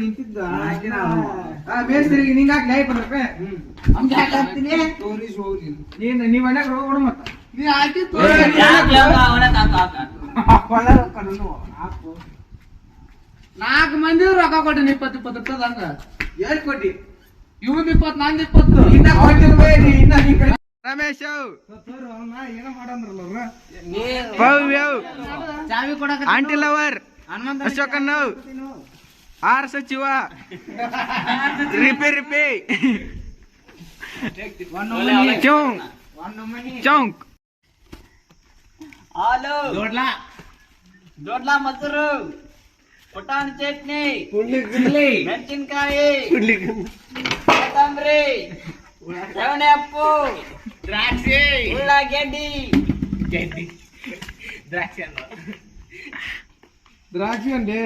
ನಿಂತಿದ್ದ ನಿಂಗೆ ಹಂಗೆ ಹಾಕ್ತೀನಿ? ತೋರಿಸಿ ನೀನು ನೀನ್ ನೀವ್ ಮನ್ಯಾಗ ಹೋಗ್ಬಿಡ ಮತ್ತ. ನೀ ಹಾಕಿ ಹಾಕು ನಾಲ್ಕು ಮಂದಿ ರೊಕ್ಕ ಕೊಟ್ಟಿನಿ ಇಪ್ಪತ್ತು ಇಪ್ಪತ್ತು ರೂಪಾಯಿ ಹಂಗ. ಎಲ್ಲಿ ಕೊಟ್ಟಿ? ಇವನ್ ಇಪ್ಪತ್ತು ನಂದು ಇಪ್ಪತ್ತು. ಇನ್ನ ಕೊಟ್ಟಿಲ್ವೇ ನೀ ಇನ್ನ ನೀ ಕಡೆ. ರಮೇಶ್ ಏನೋ ಮಾಡಂದ್ರಲ್ಲ ಅವ್ರು. ಚಾವಿ ಕೊಡಕ ಆಂಟಿ ಲವರ್. ಅಶೋಕನ್ ಆರ್ ಸಚಿವ. ರಿಪಿ ರಿಪಿ. ಚೌಂಕ್. ಚೌಂಕ್. ಹಾಲು. ದೊಡ್ಲ. ದೊಡ್ಲ ಮೊಸರು. ಪುಟಾಣಿ ಚಟ್ನಿ. ಮೆಣಸಿನ್ಕಾಯಿ. ಕೊತ್ತಂಬರಿ. ಸೆವಣೆ ಅಪ್ಪು ದ್ರಾಕ್ಷಿ. ಉಳ್ಳಾಗಡ್ಡಿ. ದ್ರಾಕ್ಷಿ ಅಲ್ಲ ದ್ರಾಕ್ಷಿ ಅಂడి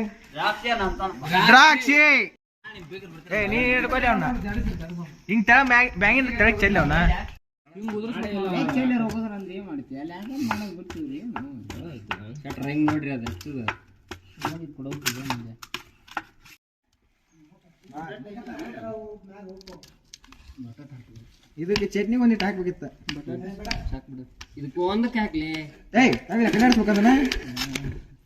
ದ್ರಾಕ್ಷಿ ಏ ನೀ ಹಿಡ್ಕೊಲಿ ಅವನ. ಹಿಂಗ್ ತಳ ಬ್ಯಾಂಗಿನ ತೆಳಗ್ ಚೆಲ್ಲಿ ಅವನ. ನೋಡ್ರಿ ಅದ ಇದಕ್ಕೆ ಚಟ್ನಿ ಒಂದಿಟ್ಟು ಹಾಕ್ಬೇಕಿತ್ತ. ಇದಕ್ಕೆ ಒಂದಕ್ಕೆ ಹಾಕ್ಲಿ. ಏಯ್ ಅದನ್ನ.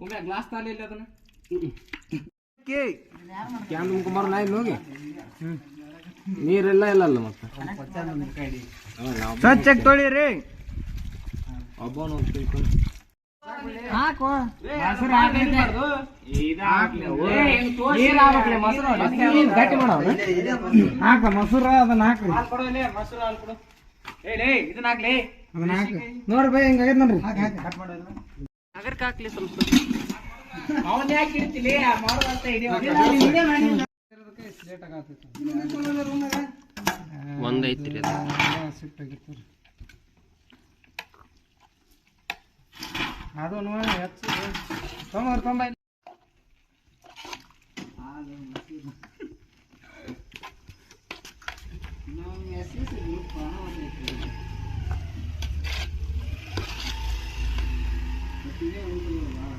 ಒಮ್ಮೆ ಗ್ಲಾಸ್ ತಾಲಿ ಇಲ್ಲ ಅದನ್ನ? ಕ್ಯಾನ್ ತುಂಬ್ಕೊಂಬಾರ ನಾ ಇಲ್ಲಿ ಹೋಗಿ ನೀರೆಲ್ಲ ಇಲ್ಲ ಅಲ್ಲ ಮತ್ತೆ ಸ್ವಚ್ಛ ತೊಳಿರಿ. ಒಬ್ಬನು ಹಾಕೋ. ಗಟ್ಟಿ ಮಾಡೋ ಹಾಕ ಮೊಸರು ಅದನ್ನ ಹಾಕ್ರಿ. ಮೊಸರು ಹಾಲು ಕೊಡು. ಇದನ್ನ ಹಾಕ್ಲಿ. ಅದನ್ನ ಹಾಕಿ ನೋಡ್ರಿ. ಬೈ ಹಿಂಗಾಗೈತೆ ನೋಡ್ರಿ ಅಗರ್ಕ ಹಾಕ್ಲಿ ಸ್ವಲ್ಪ ಒಂದ್ ಐತ್ರಿ ಅದು. ನೋಡಿ ಹೆಚ್ಚು ತೊಂಬರ್ ತೊಂಬೈ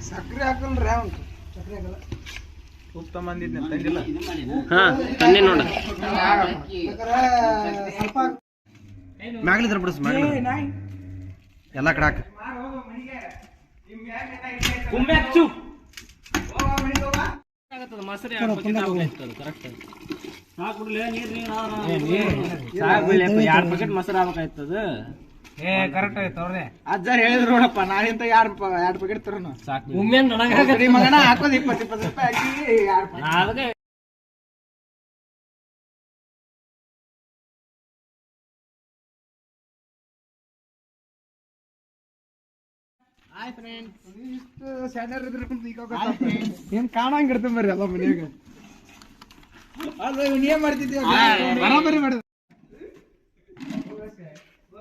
ಸಕ್ರೆ ಹಾಕಲ್ರಿ ಅವ್ನು. ಹಾಕಲ್ಲ. ಉತ್ತಮ ತಗೊಂಬಂದಿದ್ನ ತಂದಿಲ್ಲ. ಹಾ ತಂದೆ ನೋಡ. ಸ್ವಲ್ಪ ಮ್ಯಾಗ್ಲಿದ್ರ ಬಿಡಿಸ್ ಮ್ಯಾಗ್ಲಿ ಎಲ್ಲ ಕಡೆ ಹಾಕ. ಮೊಸರು ಕರೆಕ್ಟ್ ಎರಡು ಪ್ಯಾಕೆಟ್ ಮೊಸರು ಆಗ್ಬೇಕಾಯ್ತದ. ಏ ಕರೆಕ್ಟ್ ಆಯ್ತು ಅವ್ರದೇ. ಅಜ್ಜಾರ್ ಹೇಳಿದ್ರು ನೋಡಪ್ಪ ನಾಳಿಂತ ಯಾರು ಎರಡು ಪ್ಯಾಕೆಟ್ ತರೋನು ಸಾಕು. ಒಮ್ಮೆ ಮಗನ ಹಾಕೋದು ಇಪ್ಪತ್ತು ಇಪ್ಪತ್ತು ರೂಪಾಯಿ ಹಾಕಿ ಎರಡು ಅದಕ್ಕೆ ಇಷ್ಟು ಸ್ಯಾನರ್ ಇದ್ರ ಏನ್ ಕಾಣಂಗಿರ್ತ ಬರ್ರಿ ಎಲ್ಲ ಮನ್ಯಾಗ. ಅಲ್ಲ ಏನ್ ಮಾಡ್ತಿದ್ದೀವಿ ಬರಾಬರಿ ಮಾಡಿದ ನಾನು ಬರ್ತೀನಿ ಈಗ ಹಾಕ್ಬಿಡ್ಲಿ ಅವ್ನ ಮಗ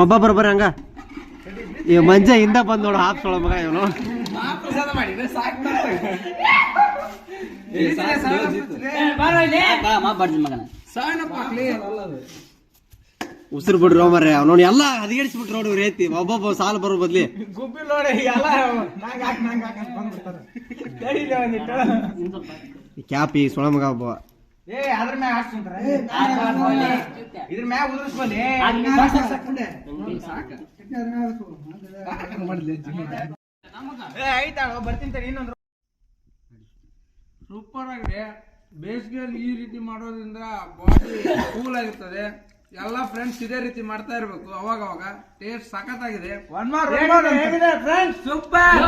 ಒಬ್ಬ ಬರ್ಬರ ಹಂಗ. ಈ ಮಂಜ ಹಿಂದ ಬಂದ್ ನೋಡು ಹಾಪ್ಸೊಳ ಮಗ ಇವನು. ಪ್ರಸಾದ ಮಾಡಿ ಸಾಕು ಮಗನ. ಉಸಿರು ಬಿಡ್ರಿ ಮರ್ರೆ ನೋಡಿ ಎಲ್ಲ ಹದಿಗೆಡಿಸ್ಬಿಟ್ರು ನೋಡಿ ರೇತಿ ಐತಿ ಒಬ್ಬೊಬ್ಬ ಸಾಲ ಬರೋ ಬದ್ಲಿ. ಗುಬ್ಬಿ ನೋಡಿ ಎಲ್ಲ ನಂಗೆ ಹಾಕಿ ನಂಗೆ ಹಾಕಿ ಅಂತ ಬಂದ್ಬಿಡ್ತಾರೆ. ತಡೀಲಿ ಒಂದಿಟ್ಟು ಕ್ಯಾಪಿ ಸೊಳ ಮಗ ಒಬ್ಬ. ಏ ಅದ್ರ ಮ್ಯಾಗ ಹಾಕ್ಸ್ಕೊಂಡ್ರೆ ಇದ್ರ ಮ್ಯಾಗ ಆಯ್ತಾಳು ಬರ್ತೀನಿ ತಡಿ ಇನ್ನೊಂದು ಸೂಪರ್ ಆಗಿದೆ. ಬೇಸಿಗೆಯಲ್ಲಿ ಈ ರೀತಿ ಮಾಡೋದ್ರಿಂದ ಬಾಡಿ ಕೂಲ್ ಆಗಿರ್ತದೆ. ಎಲ್ಲ ಫ್ರೆಂಡ್ಸ್ ಇದೇ ರೀತಿ ಮಾಡ್ತಾ ಇರ್ಬೇಕು ಅವಾಗ ಅವಾಗ ಟೇಸ್ಟ್ ಸಖತ್ತಾಗಿದೆ one more super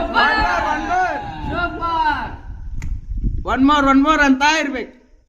one more one more ಅಂತ ಇರ್ಬೇಕು.